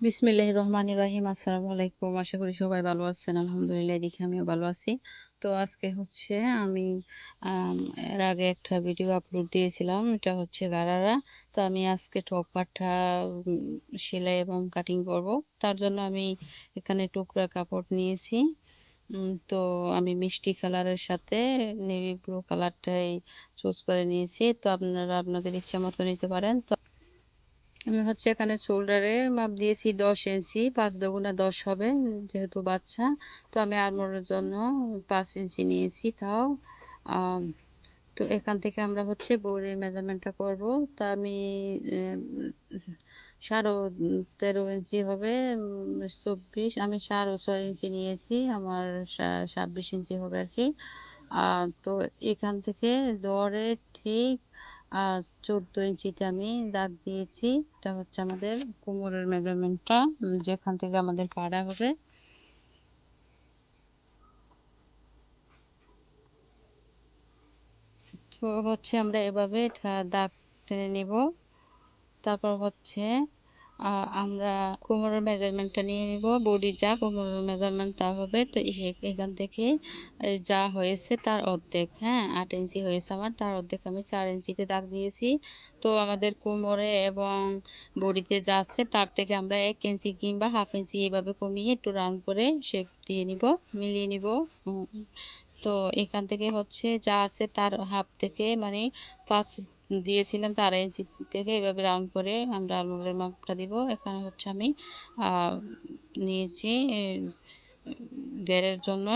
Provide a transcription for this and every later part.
বিসমিল্লাহ রহমান রাহিম। আসসালামু আলাইকুম। আশা করি সবাই ভালো আছেন। আলহামদুলিল্লাহ, দেখি আমিও ভালো আছি। তো আজকে হচ্ছে আমি এর আগে একটা ভিডিও আপলোড দিয়েছিলাম। এটা হচ্ছে গারারা। তো আমি আজকে টপ পাঠা সেলাই এবং কাটিং করব। তার জন্য আমি এখানে টুকরা কাপড় নিয়েছি। তো আমি মিষ্টি কালারের সাথে নেভি ব্লু কালারটাই চুজ করে নিয়েছি। তো আপনারা, আপনাদের ইচ্ছা মতো নিতে পারেন। তো আমি হচ্ছে এখানে শোল্ডারে মাপ দিয়েছি দশ ইঞ্চি পাঁচ দগুনা দশ হবে যেহেতু বাচ্চা। তো আমি আরমোরের জন্য পাঁচ ইঞ্চি নিয়েছি তাও। তো এখান থেকে আমরা হচ্ছে বউরের মেজারমেন্টটা করব। তা আমি সাড়ে তেরো ইঞ্চি হবে চব্বিশ, আমি সাড়ে ছয় ইঞ্চি নিয়েছি, আমার ছাব্বিশ ইঞ্চি হবে আর কি। তো এখান থেকে দরে ঠিক আর চোদ্দ ইঞ্চিতে আমি দাগ দিয়েছি। এটা হচ্ছে আমাদের কোমরের মেজারমেন্টটা যেখান থেকে আমাদের পাড়া হবে। হচ্ছে আমরা এভাবে দাগ টেনে নেব। তারপর হচ্ছে আমরা কোমরের মেজারমেন্টটা নিয়ে নিব বডি যা কোমরের মেজারমেন্ট তা হবে, তো এখান থেকে যা হয়েছে তার অর্ধেক হ্যাঁ আট ইঞ্চি হয়েছে আমার, তার অর্ধেক আমি চার ইঞ্চিতে দাগ দিয়েছি। তো আমাদের কোমরে এবং বডিতে যা আছে তার থেকে আমরা এক ইঞ্চি কিংবা হাফ ইঞ্চি এইভাবে কমিয়ে একটু রাউন্ড করে শেপ দিয়ে নিব, মিলিয়ে নিব তো এখান থেকে হচ্ছে যা আছে তার হাফ থেকে মানে পাঁচ দিয়েছিলাম তার ইঞ্চি থেকে এভাবে রাউন্ড করে আমরা আলমুলের মাপটা দিব। এখানে হচ্ছে আমি নিয়েছি গেরের জন্য।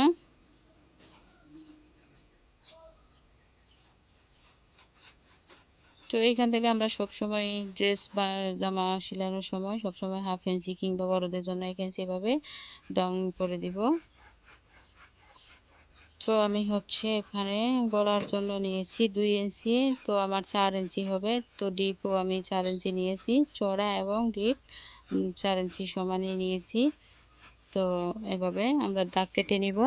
তো এইখান থেকে আমরা সব সময় ড্রেস বা জামা সেলানোর সময় সব সময় হাফ ইঞ্চি কিংবা বড়দের জন্য এক ইঞ্চি এভাবে ডাউন করে দিব। তো আমি হচ্ছে এখানে গলার জন্য নিয়েছি দুই ইঞ্চি, তো আমার চার ইঞ্চি হবে। তো ডিপও আমি চার ইঞ্চি নিয়েছি চড়া এবং ডিপ চার ইঞ্চি সমানই নিয়েছি। তো এভাবে আমরা দাগ কেটে নিব।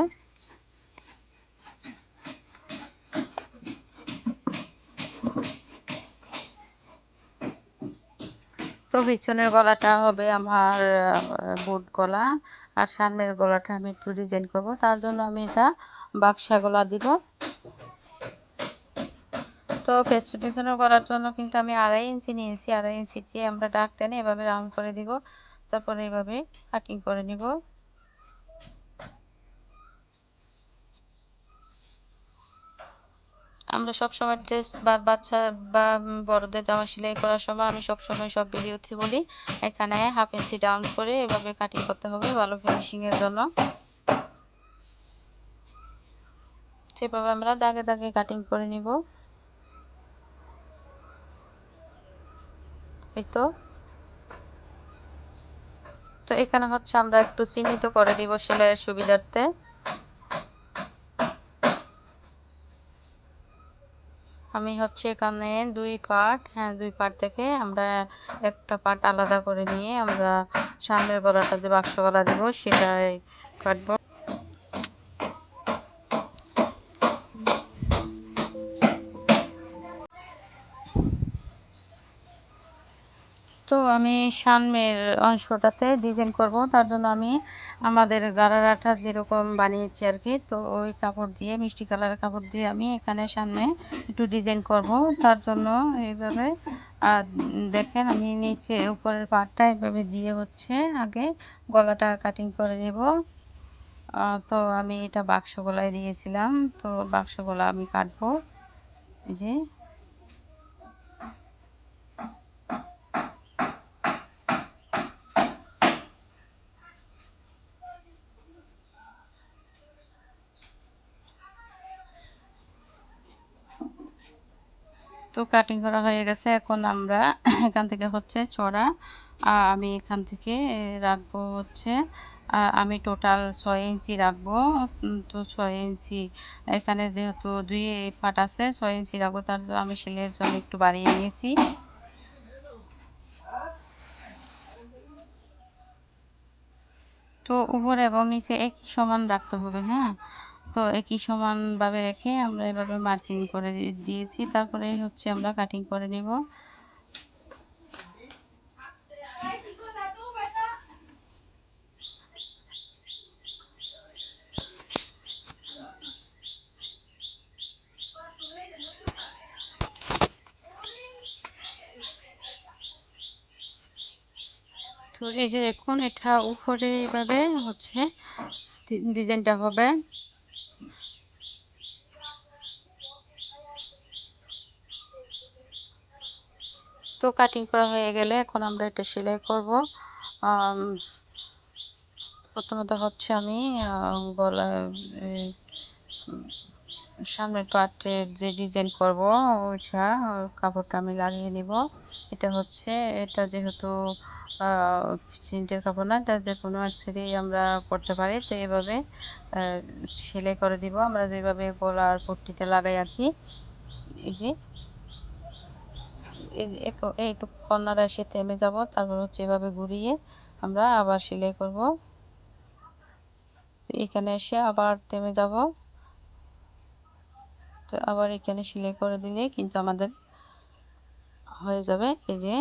তো পিছনের গলাটা হবে আমার বুট গলা আর সামনের গলাটা আমি একটু ডিজাইন করব। তার জন্য আমি এটা বাক্সা গলা দিব। তো পেছনের গলার জন্য কিন্তু আমি আড়াই ইঞ্চি নিয়েছি। আড়াই ইঞ্চি দিয়ে আমরা ডাক টেনে এভাবে রাউন্ড করে দিব। তারপরে এভাবে কাটিং করে নিব। আমরা সব সময় টেস্ট বা বাচ্চা বা বড়দের জামা সেলাই করার সময় আমি সব সময় সব ভিডিওতে বলি, এখানে হাফ ইঞ্চি ডাউন করে এভাবে কাটিং করতে হবে ভালো ফিনিশিংয়ের জন্য। সেভাবে আমরা দাগে দাগে কাটিং করে নিব। এই তো। তো এখানে হচ্ছে আমরা একটু চিহ্নিত করে দিব সেলাইয়ের সুবিধার্থে। আমি হচ্ছে এখানে দুই পার্ট হ্যাঁ দুই পার্ট থেকে আমরা একটা পার্ট আলাদা করে নিয়ে আমরা সামনের গলাটা যে বাক্স গলা দেবো সেটাই কাটবো। তো আমি সামনের অংশটাতে ডিজাইন করব। তার জন্য আমি আমাদের গারারাটা যেরকম বানিয়েছি আর কি তো ওই কাপড় দিয়ে, মিষ্টি কালারের কাপড় দিয়ে আমি এখানে সামনে একটু ডিজাইন করব। তার জন্য এইভাবে, আর দেখেন আমি নিচে উপরের পাটটা এভাবে দিয়ে হচ্ছে আগে গলাটা কাটিং করে নেব। তো আমি এটা বাক্স গলায় দিয়েছিলাম, তো বাক্স গলা আমি কাটবো। যে তো কাটিং করা হয়ে গেছে। এখন আমরা এখান থেকে হচ্ছে চড়া। আমি এখান থেকে রাখব হচ্ছে আমি টোটাল ছয় ইঞ্চি রাখব। তো ছয় ইঞ্চি, এখানে যেহেতু দুই পাট আছে, ছয় ইঞ্চি রাখব, তার আমি সেলের জন্য একটু বাড়িয়ে নিয়েছি। তো উপরে এবং নিচে একই সমান রাখতে হবে হ্যাঁ? একই সমানভাবে রেখে আমরা এভাবে মার্কিং করে দিয়েছি। তারপরে হচ্ছে আমরা কাটিং করে নেব। তো এই যে দেখুন, এটা উপরে এভাবে হচ্ছে ডিজাইনটা হবে। তো কাটিং করা হয়ে গেলে এখন আমরা এটা সেলাই করব। প্রথমত হচ্ছে আমি গলা সামনের পার্টের যে ডিজাইন করব, ওইটা কাপড়টা আমি লাগিয়ে নিব। এটা হচ্ছে, এটা যেহেতু প্রিন্টের কাপড় না, এটা যে কোনো এক সাইডেই আমরা করতে পারি, তো এভাবে সেলাই করে দিব। আমরা যেভাবে গলার পট্টিটা লাগাই আর কি, এই যে এইটুকু কর্নার এসে থেমে যাব, তারপর হচ্ছে এভাবে ঘুরিয়ে আমরা আবার সেলাই করব। এখানে এসে আবার থেমে যাব। তো আবার এখানে সেলাই করে দিলে কিন্তু আমাদের হয়ে যাবে। এই যে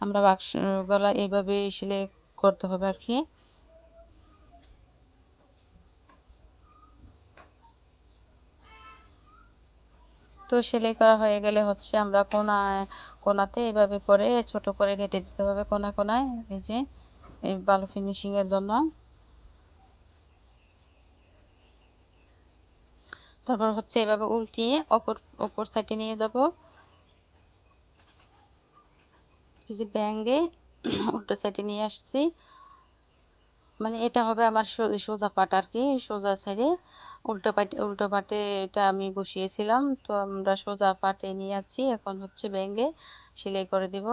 আমরা বাক্স গলা এইভাবে সেলাই করতে হবে আর কি। তো সেলাই করা হয়ে গেলে হচ্ছে আমরা কোনা, কোনাতে এভাবে করে ছোট করে কেটে দিতে হবে কোনা কোনায় এই যে এই ভালো ফিনিশিংয়ের জন্য। তারপর হচ্ছে এভাবে উল্টিয়ে অপর অপর সাইডে নিয়ে যাব। যে ব্যাঙ্গে উল্টো সাইডে নিয়ে আসছি। মানে এটা হবে আমার সোজা পাট আর কি সোজা সাইডে উল্টো পাটে উল্টো পাটে এটা আমি বসিয়েছিলাম, তো আমরা সোজা পাটে নিয়ে যাচ্ছি। এখন হচ্ছে ব্যাঙ্গে সেলাই করে দিব।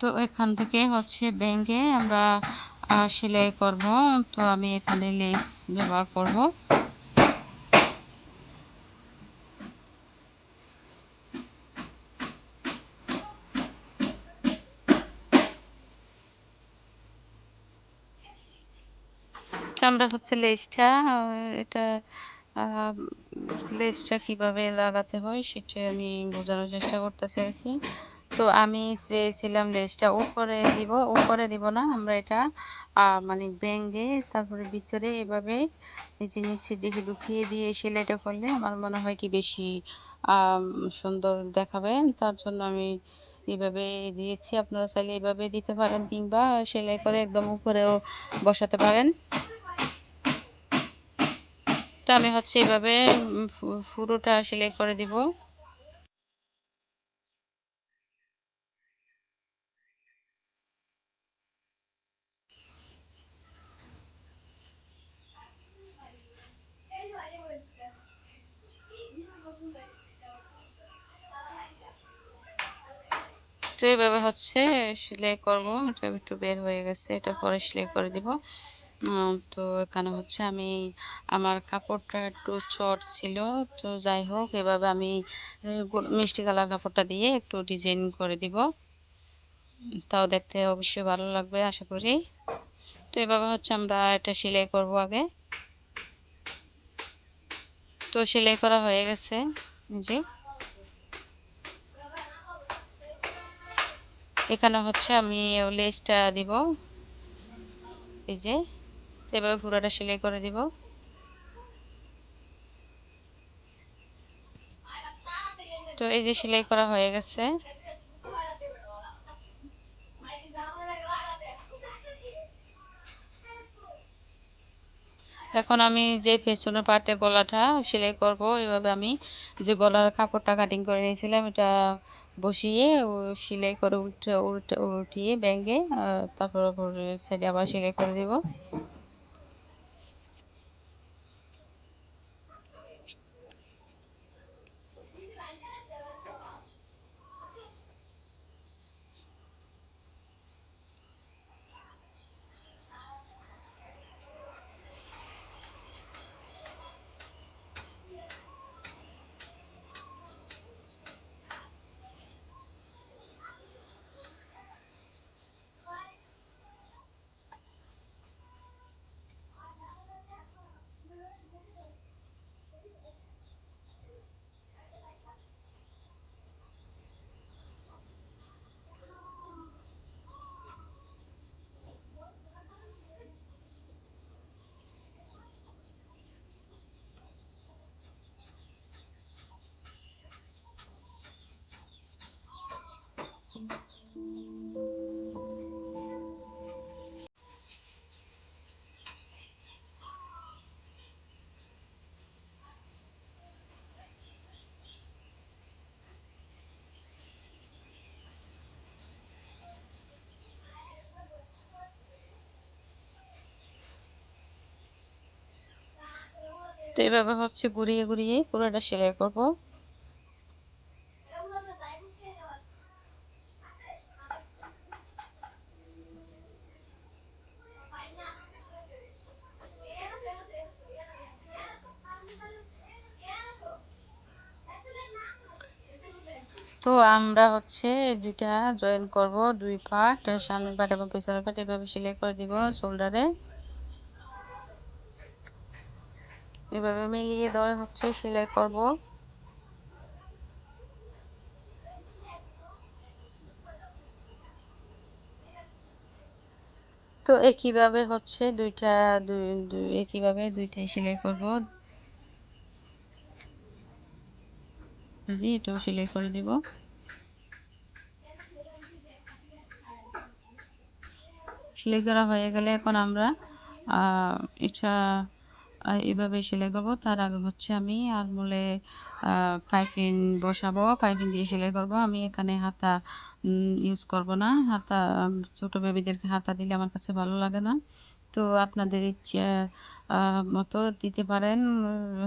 তো এখান থেকে হচ্ছে ব্যাঙ্গে আমরা সেলাই করব। তো আমি এখানে লেস ব্যবহার করব। আমরা হচ্ছে লেসটা এটা লেসটা কীভাবে লাগাতে হয় সেটা আমি বোঝানোর চেষ্টা করতেছি আর কি। তো আমি চেয়েছিলাম লেসটা উপরে দিব উপরে দিব না, আমরা এটা মানে ব্যাঙ্গে তারপরে ভিতরে এভাবে যে নিচের দিকে ঢুকিয়ে দিয়ে সেলাইটা করলে আমার মনে হয় কি বেশি সুন্দর দেখাবে। তার জন্য আমি এইভাবে দিয়েছি, আপনারা চাইলে এইভাবে দিতে পারেন কিংবা সেলাই করে একদম উপরেও বসাতে পারেন। তো আমি হচ্ছে এইভাবে পুরোটা সেলাই করে দিব তো এইভাবে হচ্ছে, সেলাই করব, এটা একটু বের হয়ে গেছে, এটা পরে সেলাই করে দিব। তো এখানে হচ্ছে আমি আমার কাপড়টা একটু চট ছিল, তো যাই হোক, এভাবে আমি মিষ্টি কালার কাপড়টা দিয়ে একটু ডিজাইন করে দিব। তাও দেখতে অবশ্যই ভালো লাগবে, আশা করি। তো এভাবে হচ্ছে আমরা এটা সেলাই করব আগে। তো সেলাই করা হয়ে গেছে জি এখানে হচ্ছে আমি লেসটা দিব। এই যে এভাবে পুরোটা সেলাই করে দিব। তো এই যে সেলাই করা হয়ে গেছে। এখন আমি যে পেছনের পার্টে গলাটা সেলাই করব, এভাবে আমি যে গলার কাপড়টা কাটিং করে নিয়েছিলাম, এটা বসিয়ে ও সেলাই করে উঠে উল্টিয়ে ব্যাঙ্গে তারপর সাইডে আবার সেলাই করে দেব। তো এভাবে হচ্ছে ঘুরিয়ে ঘুরিয়ে পুরোটা সেলাই করব। তো আমরা হচ্ছে দুইটা জয়েন করব, দুই পার্ট সামনের পার্ট এবং পিছনের পার্ট এভাবে সেলাই করে দিব শোল্ডারে এভাবে মিলিয়ে ধরে হচ্ছে, সেলাই করব। তো একইভাবে হচ্ছে দুইটা, দুই একইভাবে দুইটাই সেলাই করব। এটাও সেলাই করে দিব। সেলাই করা হয়ে গেলে এখন আমরা এটা এভাবে সেলাই করব। তার আগে হচ্ছে আমি আলমুলে পাইপিং বসাবো। পাইপিং দিয়ে সেলাই করব। আমি এখানে হাতা ইউজ করব না। হাতা, ছোট বেবিদেরকে হাতা দিলে আমার কাছে ভালো লাগে না। তো আপনাদের ইচ্ছে মতো দিতে পারেন,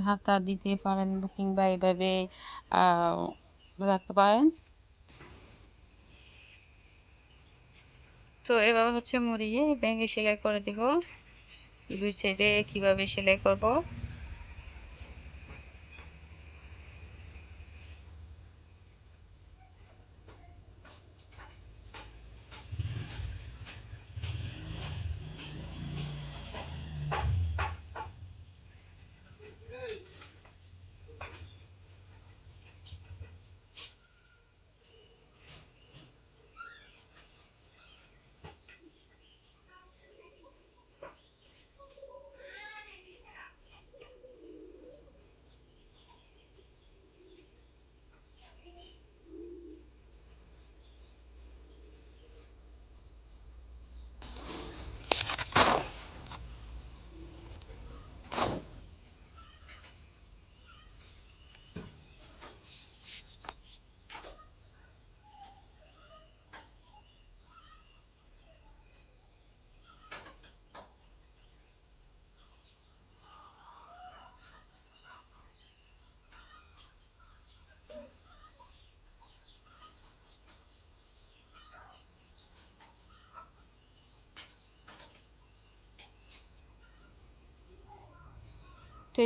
হাতা দিতে পারেন কিংবা এভাবে রাখতে পারেন। তো এভাবে হচ্ছে মুড়িয়ে ব্যাঙে সেলাই করে দিব। দুই সাইডে কীভাবে সেলাই করব?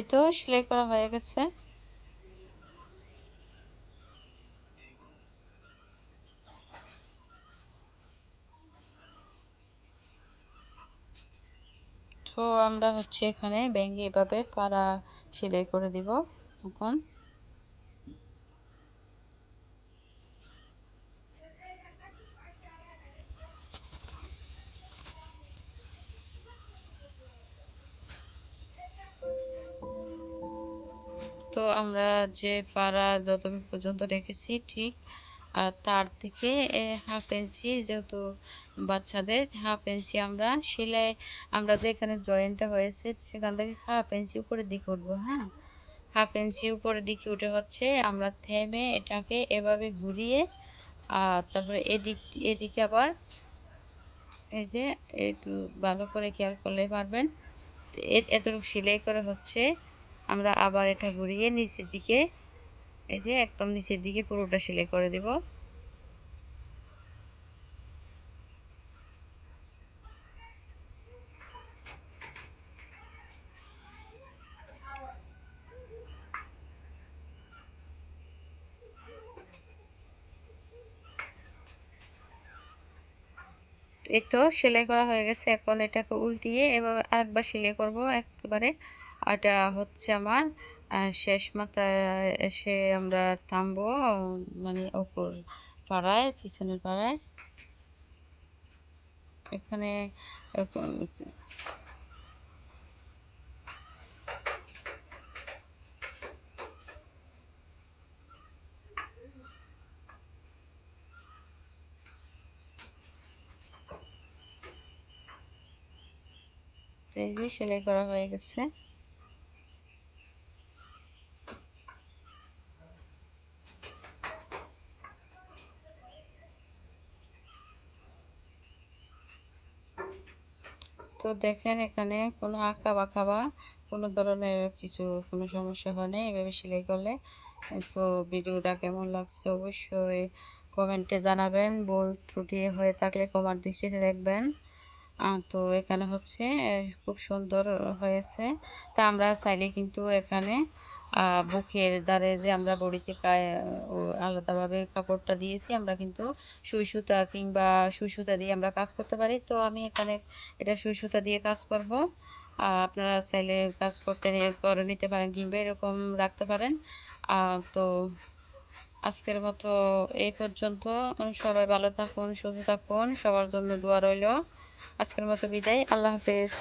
তো সেলাই করা হয়ে গেছে। তো আমরা হচ্ছে এখানে ব্যাঙ্গে এভাবে পাড়া সেলাই করে দিব। এখন আমরা যে পাড়া যতটুকু পর্যন্ত রেখেছি ঠিক, আর তার থেকে হাফ ইঞ্চি যেহেতু বাচ্চাদের হাফ ইঞ্চি আমরা সেলাই, আমরা যেখানে জয়েন্টটা হয়েছে সেখান থেকে হাফ ইঞ্চি উপরের দিকে উঠবো হ্যাঁ? হাফ ইঞ্চি উপরের দিকে উঠে হচ্ছে আমরা থেমে এটাকে এভাবে ঘুরিয়ে, আর তারপরে এদিক, এদিকে আবার এই যে একটু ভালো করে খেয়াল করলে পারবেন এতটুকু সেলাই করে হচ্ছে। আমরা আবার এটা ঘুরিয়ে নিচের দিকে, এই যে একদম নিচের দিকে পুরোটা সেলাই করে দেব। এই তো সেলাই করা হয়ে গেছে, এখন এটাকে উল্টিয়ে এভাবে আরেকবার সেলাই করব একেবারে। এটা হচ্ছে আমার শেষ মাথায় এসে আমরা থামবো মানে ওপর পাড়ায়, পিছনের পাড়ায়। এখানে এই যে সেলাই করা হয়ে গেছে। দেখেন এখানে কোনো আঁকা বাঁকা বা কোনো ধরনের কিছু, কোনো সমস্যা হয় না এভাবে সেলাই করলে। তো ভিডিওটা কেমন লাগছে অবশ্যই কমেন্টে জানাবেন। বল ত্রুটি হয়ে থাকলে কমার দৃষ্টিতে দেখবেন। তো এখানে হচ্ছে খুব সুন্দর হয়েছে। তা আমরা চাইলে কিন্তু এখানে বুকের দ্বারে যে আমরা বড়িতে পায়ে আলাদাভাবে কাপড়টা দিয়েছি, আমরা কিন্তু সুই সুতা কিংবা সুই সুতা দিয়ে আমরা কাজ করতে পারি। তো আমি এখানে এটা সুই সুতা দিয়ে কাজ করব। আপনারা চাইলে কাজ করতে করে নিতে পারেন কিংবা এরকম রাখতে পারেন। তো আজকের মতো এই পর্যন্ত। সবাই ভালো থাকুন, সুস্থ থাকুন, সবার জন্য দোয়া রইল। আজকের মতো বিদায়, আল্লাহ হাফেজ।